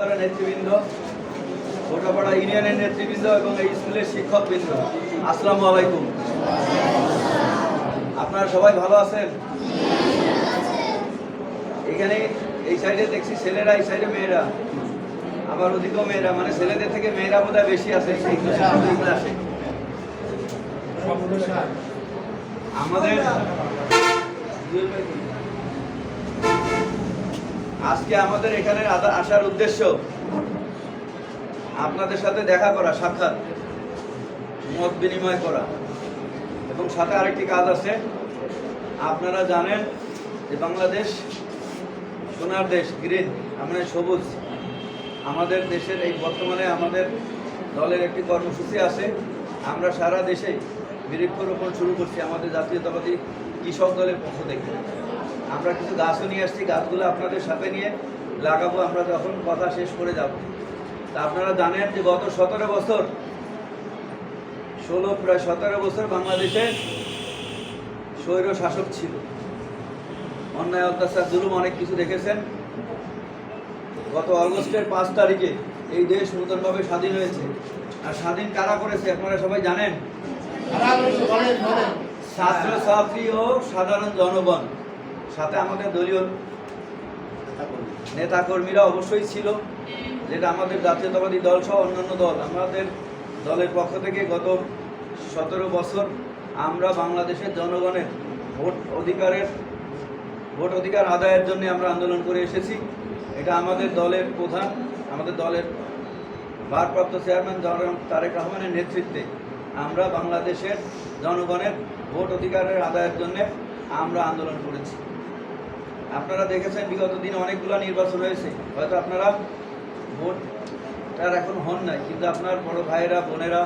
স্তরের নেতৃবৃন্দ গোটাপাড়া ইউনিয়নের নেতৃবৃন্দ এবং এই স্কুলের শিক্ষকবৃন্দ। আসসালামু আলাইকুম। আপনারা সবাই ভালো আছেন? এখানে এই সাইডে দেখছি ছেলেরা এই সাইডে মেয়েরা। আবার ওদিকেও মেয়েরা মানে ছেলেদের থেকে মেয়েরা বোধহয় বেশি আছে এই ক্লাসে আমাদের আজকে আমাদের এখানে আসার উদ্দেশ্য আপনাদের সাথে দেখা করা, সাক্ষাৎ, মত বিনিময় করা। এবং সাথে আরেকটি কাজ আছে। আপনারা জানেন যে বাংলাদেশ সোনার দেশ, গ্রিন আমরা সবুজ। আমাদের দেশের এই বর্তমানে আমাদের দলের একটি কর্মসূচি আছে। আমরা সারা দেশে বৃক্ষরোপণ শুরু করছি। আমাদের জাতীয়তাবাদী কৃষক দলের পক্ষ থেকে। আমরা কিছু গাছও নিয়ে আসছি গাছগুলো আপনাদের সাথে নিয়ে লাগাবো আমরা যখন কথা শেষ করে যাব। তা আপনারা জানেন যে গত সতেরো বছর ষোলো প্রায় সতেরো বছর বাংলাদেশে স্বৈর শাসক ছিল। অন্যায় অত্যাচার জুলুম অনেক কিছু দেখেছেন। গত অগস্টের পাঁচ তারিখে এই দেশ নতুনভাবে স্বাধীন হয়েছে। আর স্বাধীন কারা করেছে আপনারা সবাই জানেন? ছাত্র ছাত্রী ও সাধারণ জনগণ। সাথে আমাদের দলীয় নেতাকর্মীরা অবশ্যই ছিল, যেটা আমাদের জাতীয়তাবাদী দল সহ অন্যান্য দল। আমাদের দলের পক্ষ থেকে গত সতেরো বছর আমরা বাংলাদেশের জনগণের ভোট অধিকারের, ভোট অধিকার আদায়ের জন্য আমরা আন্দোলন করে এসেছি। এটা আমাদের দলের প্রধান, আমাদের দলের ভারপ্রাপ্ত চেয়ারম্যান তারেক রহমানের নেতৃত্বে আমরা বাংলাদেশের জনগণের ভোট অধিকারের আদায়ের জন্য আমরা আন্দোলন করেছি। আপনারা দেখেছেন, বিগত দিনে অনেকগুলো নির্বাচন হয়েছে। হয়তো আপনারা ভোটটার এখন হন নাই, কিন্তু আপনার বড় ভাইয়েরা, বোনেরা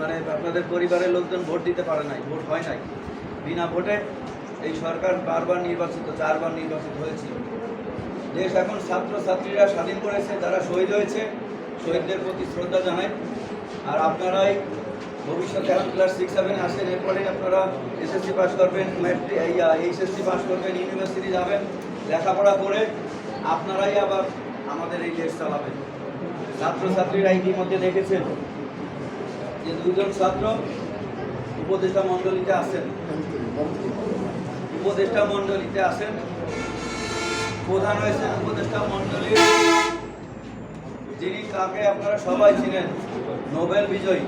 মানে আপনাদের পরিবারের লোকজন ভোট দিতে পারে নাই, ভোট হয় নাই। বিনা ভোটে এই সরকার বারবার নির্বাচিত, চারবার নির্বাচিত হয়েছিল দেশ এখন ছাত্র ছাত্রীরা স্বাধীন করেছে, যারা শহীদ হয়েছে, শহীদদের প্রতি শ্রদ্ধা জানাই। আর আপনারাই ভবিষ্যতে ক্লাস সিক্স সেভেনে আসেন এরপরে আপনারা এসএসসি পাস করবেন এইচএসসি পাস করবেন ইউনিভার্সিটি যাবেন, লেখাপড়া করে আপনারাই আবার আমাদের এই দেশ চালাবেন। ছাত্রছাত্রীরা ইতিমধ্যে দেখেছেন যে দুজন ছাত্র উপদেষ্টা মণ্ডলীতে আসেন উপদেষ্টা মণ্ডলীতে আসেন প্রধান হয়েছেন উপদেষ্টা মণ্ডলীর, যিনি তাকে আপনারা সবাই চিনেন, নোবেল বিজয়ী।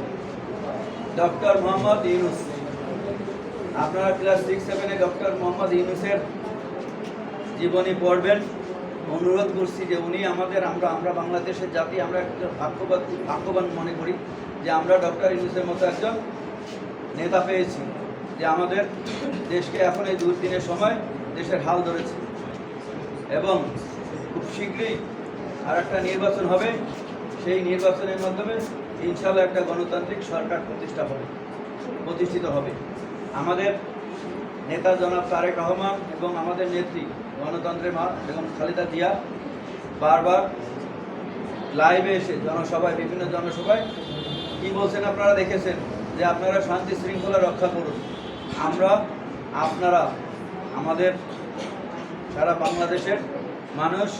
ডক্টর মোহাম্মদ ইউনুস আপনারা ক্লাস সিক্স সেভেনে ডক্টর মোহাম্মদ ইউনুসের জীবনী পড়বেন। অনুরোধ করছি যে উনি আমাদের, আমরা আমরা বাংলাদেশের জাতি, আমরা একটা ভাগ্যবান ভাগ্যবান মনে করি যে আমরা ডক্টর ইউনুসের মতো একজন নেতা পেয়েছি, যে আমাদের দেশকে এখন এই দুর্দিনের সময় দেশের হাল ধরেছে। এবং খুব শীঘ্রই আর একটা নির্বাচন হবে, সেই নির্বাচনের মাধ্যমে ইনশাল্লাহ একটা গণতান্ত্রিক সরকার প্রতিষ্ঠা হবে, প্রতিষ্ঠিত হবে। আমাদের নেতা জনাব তারেক রহমান এবং আমাদের নেত্রী গণতন্ত্রের মা বেগম খালেদা জিয়া বারবার লাইভে এসে জনসভায়, বিভিন্ন জনসভায় কি বলছেন আপনারা দেখেছেন? যে আপনারা শান্তি শৃঙ্খলা রক্ষা করুন। আমরা, আপনারা, আমাদের সারা বাংলাদেশের মানুষ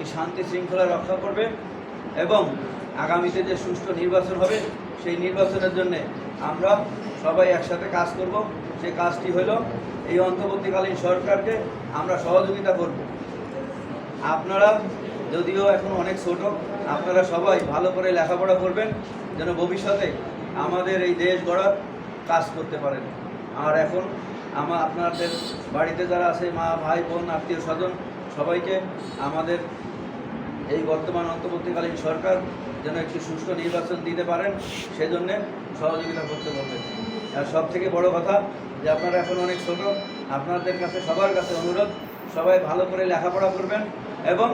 এই শান্তি শৃঙ্খলা রক্ষা করবে এবং আগামীতে যে সুষ্ঠু নির্বাচন হবে, সেই নির্বাচনের জন্য আমরা সবাই একসাথে কাজ করব। সেই কাজটি হলো এই অন্তর্বর্তীকালীন সরকারকে আমরা সহযোগিতা করব। আপনারা যদিও এখন অনেক ছোট, আপনারা সবাই ভালো করে লেখাপড়া করবেন, যেন ভবিষ্যতে আমাদের এই দেশ গড়ার কাজ করতে পারেন। আর এখন আমার আপনাদের বাড়িতে যারা আছে, মা, ভাই, বোন, আত্মীয় স্বজন, সবাইকে আমাদের এই বর্তমান অন্তর্বর্তীকালীন সরকার যেন একটি সুষ্ঠু নির্বাচন দিতে পারেন, সেজন্য সহযোগিতা করতে বলবেন। আর সব থেকে বড় কথা যে আপনারা এখন অনেক ছোট, আপনাদের কাছে, সবার কাছে অনুরোধ, সবাই ভালো করে লেখাপড়া করবেন এবং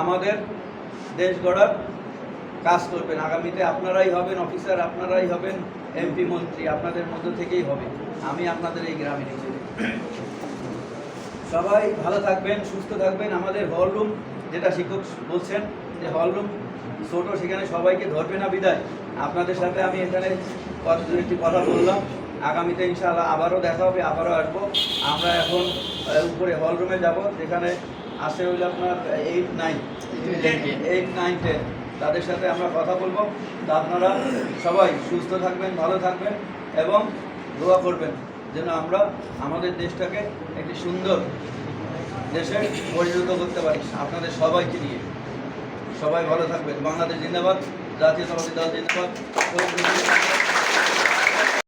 আমাদের দেশ গড়ার কাজ করবেন। আগামীতে আপনারাই হবেন অফিসার আপনারাই হবেন এমপি মন্ত্রী, আপনাদের মধ্য থেকেই হবে। আমি আপনাদের এই গ্রামে হিসেবে সবাই ভালো থাকবেন, সুস্থ থাকবেন। আমাদের হল রুম যেটা শিক্ষক বলছেন যে হল রুম ছোট, সেখানে সবাইকে ধরবে না বিদায়? আপনাদের সাথে আমি এখানে একটি কথা বললাম। আগামীতে ইনশাআল্লাহ আবারও দেখা হবে, আবারও আসব। আমরা এখন উপরে হল রুমে যাব, যেখানে আসে হইলে আপনার eight nine eight nine ten তাদের সাথে আমরা কথা বলব। তা আপনারা সবাই সুস্থ থাকবেন, ভালো থাকবেন এবং দোয়া করবেন যেন আমরা আমাদের দেশটাকে একটি সুন্দর দেশে পরিণত করতে পারি। আপনাদের সবাইকে নিয়ে। সবাই ভালো থাকবেন। বাংলাদেশ জিন্দাবাদ জাতীয়তাবাদী দল জিন্দাবাদ।